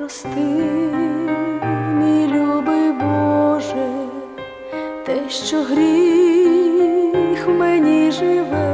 прости, мій любий Боже, те, що гріх в мені живе.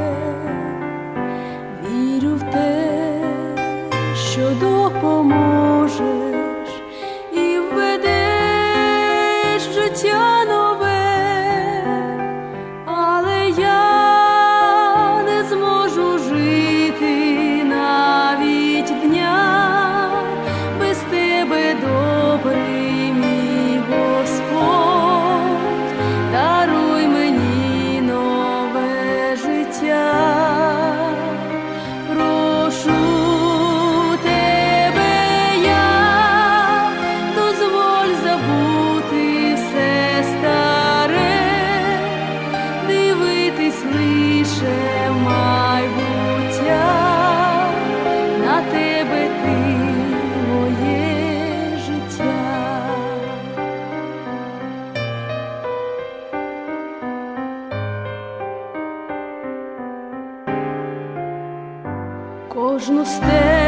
кожну стежку.